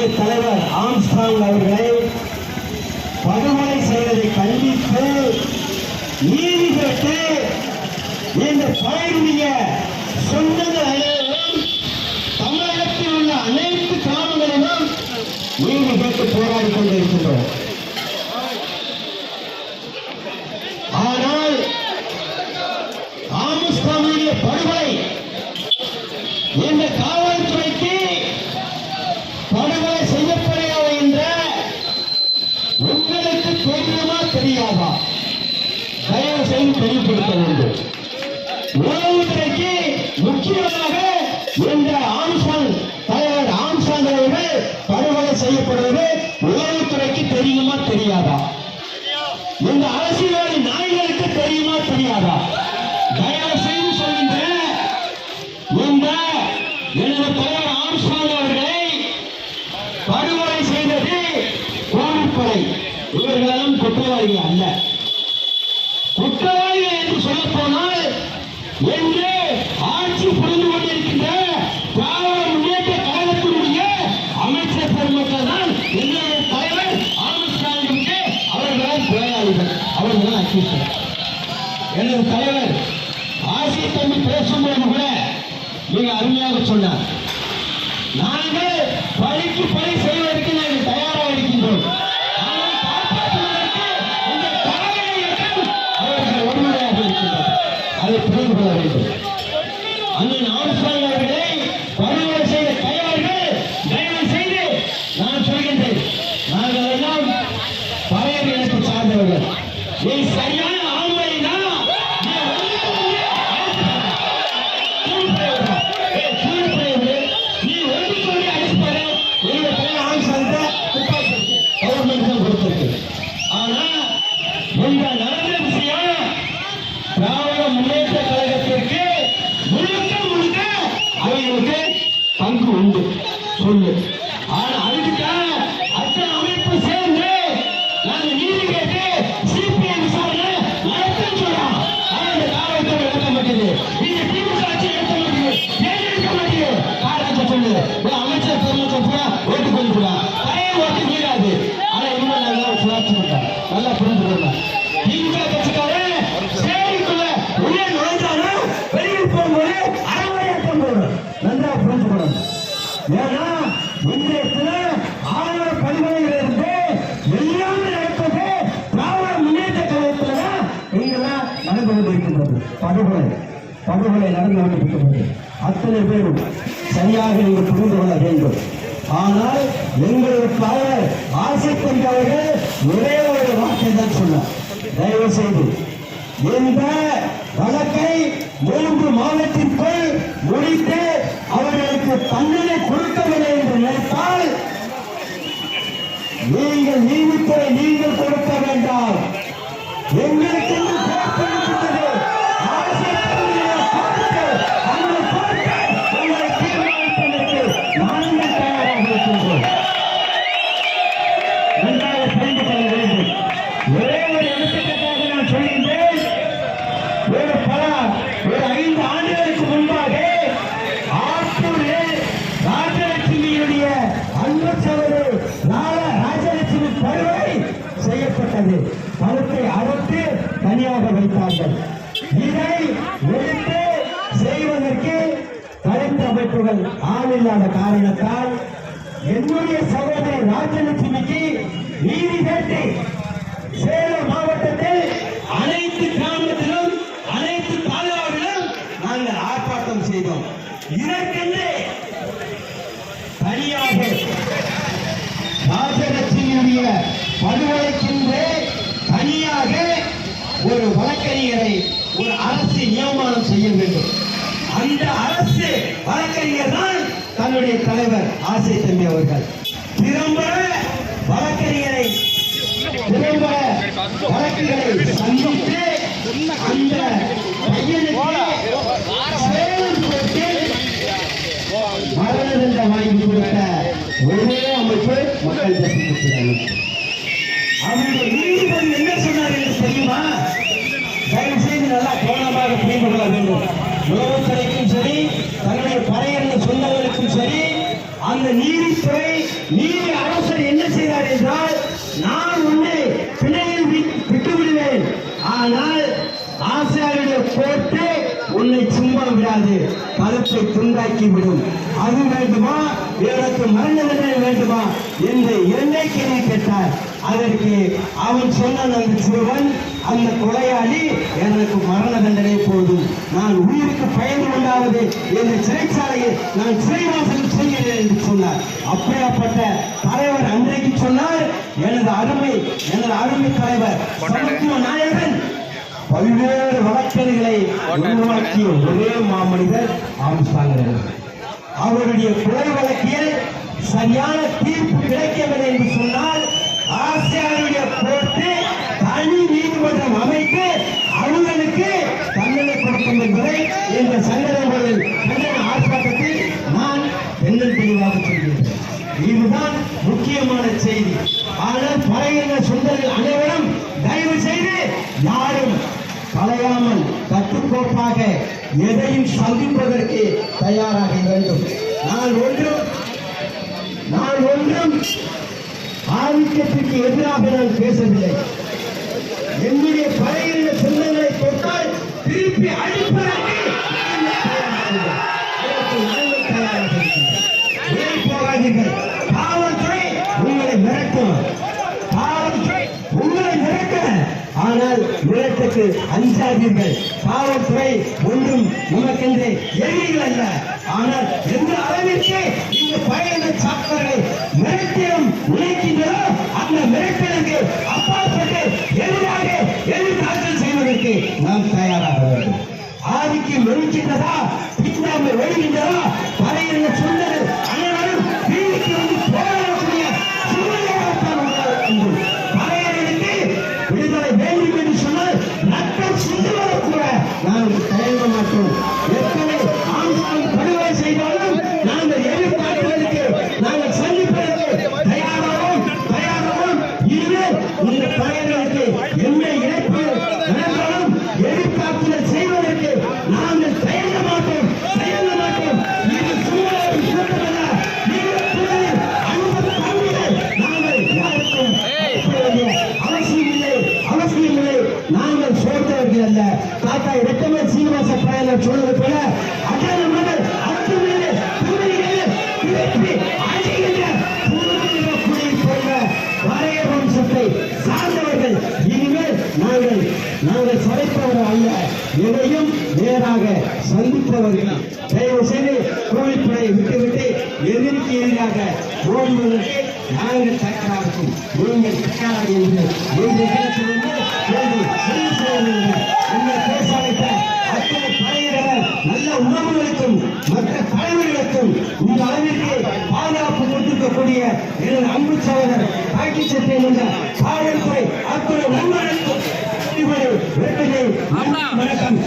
நமது தலைவர் ஆம்ஸ்டாங் அவர்களை படுகொலை செய்ததை கண்டித்து நீதி கேட்டு இந்த பழைய சொந்தங்கள் தமிழகத்தில் உள்ள அனைத்து கிராமங்களிலும் நீதி கேட்டு போராடி கொண்டிருக்கின்றோம். தயவு தெளிவுபடுத்த வேண்டும் உளவுத்துறைக்கு முக்கியமாக இந்த ஆம்சாங் தலைவர் ஆம்சாங் அவர்கள் படுகொலை செய்யப்படுவது உளவுத்துறைக்கு தெரியுமா தெரியாதா? இந்த அரசியல்வாதி நாய்களுக்கு தெரியுமா தெரியாதா? தயவு செய்து சொல்கின்றேன் இந்த எனது தலைவர் ஆம்ஸ்டாங் அவர்களை படுகொலை செய்தது கோவிப்படை இவர்களெல்லாம் குற்றவாளிகள் அல்ல. குற்றவாளி என்று சொல்ல போனால் என்று ஆட்சி புரிந்து கொண்டிருக்கின்ற திராவிட முன்னேற்ற கழகத்தினுடைய அமைச்சர் பெருமக்கள் தான் என்னுடைய தலைவர் ஆம்ஸ்டாங்கிற்கு அவர்களால் போராளிகள் அவர்கள் அக்யூஸ்டர் எனது தலைவர் ஆசிய தம்பி பேசும்போது கூட மிக அருமையாக சொன்னார். நாங்கள் பழிக்கு பழி செய்வதற்கு நாங்கள் தயாராக இருக்கின்றோம் ஆனால் காப்பாற்றுவதற்கு இந்த கழக இயக்கம் அவர்கள் உண்மையாக இருக்கின்றது அதை புரிந்து கொள்ள வேண்டும் அண்ணன் ஆம்ஸ்டாங் அவர்களை படுகொலை செய்த கையாளர்கள் தயவு செய்து நான் சொல்கின்றேன் நாங்கள் எல்லாம் பழைய இனத்தை சார்ந்தவர்கள் நீ சரியான ஆண்மைனா நீ ஒன்றுக்கு அடிச்சுப்பாரு எங்க பையன் ஆம்ஸ்டாங்க துப்பாக்கி இருக்கு கவர்மெண்ட் தான் கொடுத்திருக்கு ஆனா இந்த நடந்த விஷயம் திராவிட முன்னேற்ற கழகத்திற்கு முழுக்க முழுக்க அவர்களுக்கு பங்கு உண்டு சொல்லு மாட்டேங்குது. இந்த திமுக ஆட்சி நடத்த மாட்டேங்குது ஏன் எடுக்க மாட்டேங்குது காரணத்தை சொல்லு? அமைச்சர் பெருமக்கள் பூரா ஓட்டு கொண்டு போறா ஓட்டு மீறாது ஆனா நல்லா சுழற்சி பண்றோம் நல்லா புரிஞ்சுக்கணும் திமுக கட்சிக்காரன் சேரிக்குள்ள உள்ளே நுழைஞ்சாலும் வெளியில் போகும்போது அறவரையாட்டம் போடும் நன்றா ஏன்னா இன்றைய ஆறு படுகொலை படுகொலை நடந்து கொண்டிருக்கிறது அத்தனை பேரும் சரியாக நீங்கள் புரிந்து கொள்ள வேண்டும். ஆனால் எங்களுக்காக ஆசை கொண்டவர்கள் ஒரே ஒரு வார்த்தை தான் சொன்னார். தயவு செய்து இந்த வழக்கை மூன்று மாதத்திற்குள் முடித்து அவர்களுக்கு தண்டனை கொடுக்கவில்லை என்று நினைத்தால் நீங்கள் நீதித்துறை நீங்கள் கொடுக்க வேண்டாம். எங்களுக்கு அந்த ஆள் இல்லாத காரணத்தால் என்னுடைய சகோதரி ராஜலட்சுமிக்கு நீதி கேட்டு சேலம் மாவட்டத்தில் அனைத்து கிராமத்திலும் அனைத்து தாலுகாவிலும் நாங்கள் ஆர்ப்பாட்டம் செய்தோம். இதற்கென்று தனியாக ராஜலட்சுமியுடைய படுகொலைக்கென்று தனியாக ஒரு வழக்கறிஞரை ஒரு அரசு நியமனம் செய்ய வேண்டும். அந்த அரசு வழக்கறிஞர் தான் தன்னுடைய தலைவர் ஆசை தம்பி அவர்கள். திரும்ப வழக்கறிஞரை திரும்ப வழக்குகளை சந்தித்து அந்த பையனுக்கு மரண வாங்கி கொடுத்த ஒரே அமைப்பு மக்கள் சக்தி அவருடைய நீதிபதி என்ன சொன்னார் என்று தெரியுமா? தயவு செய்து நல்லா கவனமாக புரிந்து கொள்ள வேண்டும். உளவுத்துறைக்கும் சரி தன்னுடைய படையின சொந்தங்களுக்கும் சரி அந்த நீதித்துறை நீதி அரசர் என்ன செய்தார் என்றால் நான் உன்னை பிணையில் விட்டு விடுவேன் ஆனால் ஆசிரியருடைய போட்டு உன்னை சும்மா விடாது கழுத்தை துண்டாக்கி விடும் அது வேண்டுமா? எனக்கு மரண தண்டனை வேண்டுமா? என்று இரண்டே கேள்வி கேட்டார். அதற்கு அவன் சொன்ன அந்த சிறுவன் அந்த கொலையாளி எனக்கு மரண தண்டனை போதும். நான் உயிருக்கு பயந்து கொண்டாவது இந்த சிறைச்சாலையில் நான் சிறைவாசல் செய்கிறேன் என்று சொன்னார். அப்படியாப்பட்ட தலைவர் அன்றைக்கு சொன்னார் எனது அருமை எனது அருமை தலைவர் சமத்துவ நாயகன். பல்வேறு வழக்கறிகளை உருவாக்கிய ஒரே மாமனிதர் ஆம்ஸ்டாங்கர் அவருடைய கொலை வழக்கில் சரியான தீர்ப்பு கிடைக்கவில்லை என்று சொன்னால் ஆசியாருடைய பழைய அனைவரும் தயவு செய்து யாரும் கலையாமல் கட்டுக்கோப்பாக எதையும் சந்திப்பதற்கு தயாராக வேண்டும். நான் ஒன்றும் நான் ஒன்றும் ஆதிக்கத்திற்கு எதிராக நான் பேசவில்லை. என்னுடைய மிரட்டுக்கு அஞ்சாதீர்கள் காவல்துறை ஒன்றும் நமக்கென்று எதிரிகள் அல்ல. ஆனால் எந்த அளவிற்கு இந்த பயண சாக்கர்கள் மிரட்டிலும் உழைக்கின்றதோ அந்த மிரட்டலுக்கு அப்பாற்பட்டு எதிராக எதிர்காலத்தில் செய்வதற்கு நாம் தயாராக வேண்டும். ஆதிக்கு ஒழிக்கின்றதா பின்னாமல் ஒழிக்கின்றதா அவர்களை விட்டுவிட்டு எதிர்க்கு எதிராக ஓடுவதற்கு நாங்கள் தயாராக இருக்கும் நீங்கள் தயாராக என்று நீங்கள் பேச வேண்டும் நீங்கள் செய்ய வேண்டும் உங்கள் பேசாமைத்த அத்தனை படையினர் நல்ல உணவுகளுக்கும் மற்ற தலைவர்களுக்கும் இந்த அளவிற்கு பாதுகாப்பு கொடுத்திருக்கக்கூடிய எனது அன்பு சகோதரர் பாக்கி காவல்துறை அத்துறை நண்பர்களுக்கும் வணக்கம்.